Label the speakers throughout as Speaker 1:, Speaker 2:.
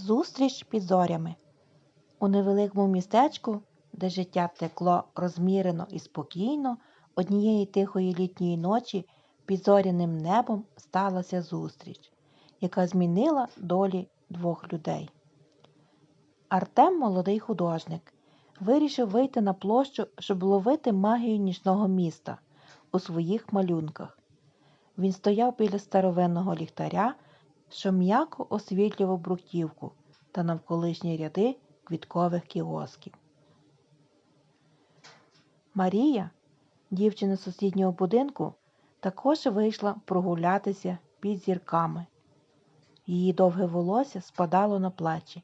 Speaker 1: Зустріч під зорями. У невеликому містечку, де життя текло розмірено і спокійно, однієї тихої літньої ночі під зоряним небом сталася зустріч, яка змінила долі двох людей. Артем, молодий художник, вирішив вийти на площу, щоб ловити магію нічного міста у своїх малюнках. Він стояв біля старовинного ліхтаря, що м'яко освітлював бруківку та навколишні ряди квіткових кіосків. Марія, дівчина сусіднього будинку, також вийшла прогулятися під зірками. Її довге волосся спадало на плечі,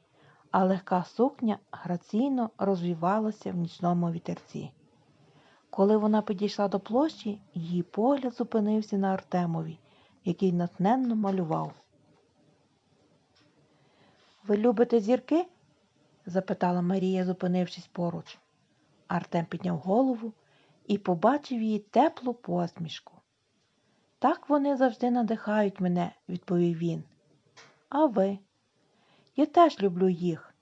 Speaker 1: а легка сукня граційно розвівалася в нічному вітерці. Коли вона підійшла до площі, її погляд зупинився на Артемові, який натхненно малював. Ви любите зірки? запитала Марія, зупинившись поруч. Артем підняв голову і побачив її теплу посмішку. Так вони завжди надихають мене, відповів він. А ви? Я теж люблю їх.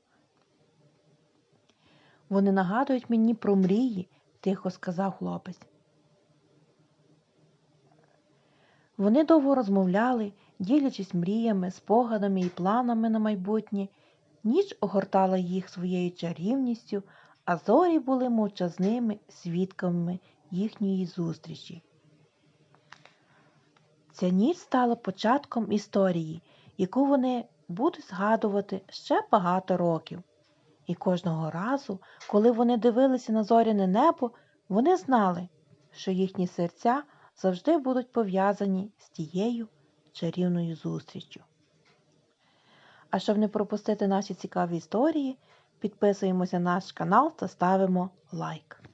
Speaker 1: Вони нагадують мені про мрії, тихо сказав хлопець. Вони довго розмовляли, ділячись мріями, спогадами і планами на майбутнє. Ніч огортала їх своєю чарівністю, а зорі були мовчазними свідками їхньої зустрічі. Ця ніч стала початком історії, яку вони будуть згадувати ще багато років. І кожного разу, коли вони дивилися на зоряне небо, вони знали, що їхні серця завжди будуть пов'язані з тією чарівною зустріччю. А щоб не пропустити наші цікаві історії, підписуємося на наш канал та ставимо лайк.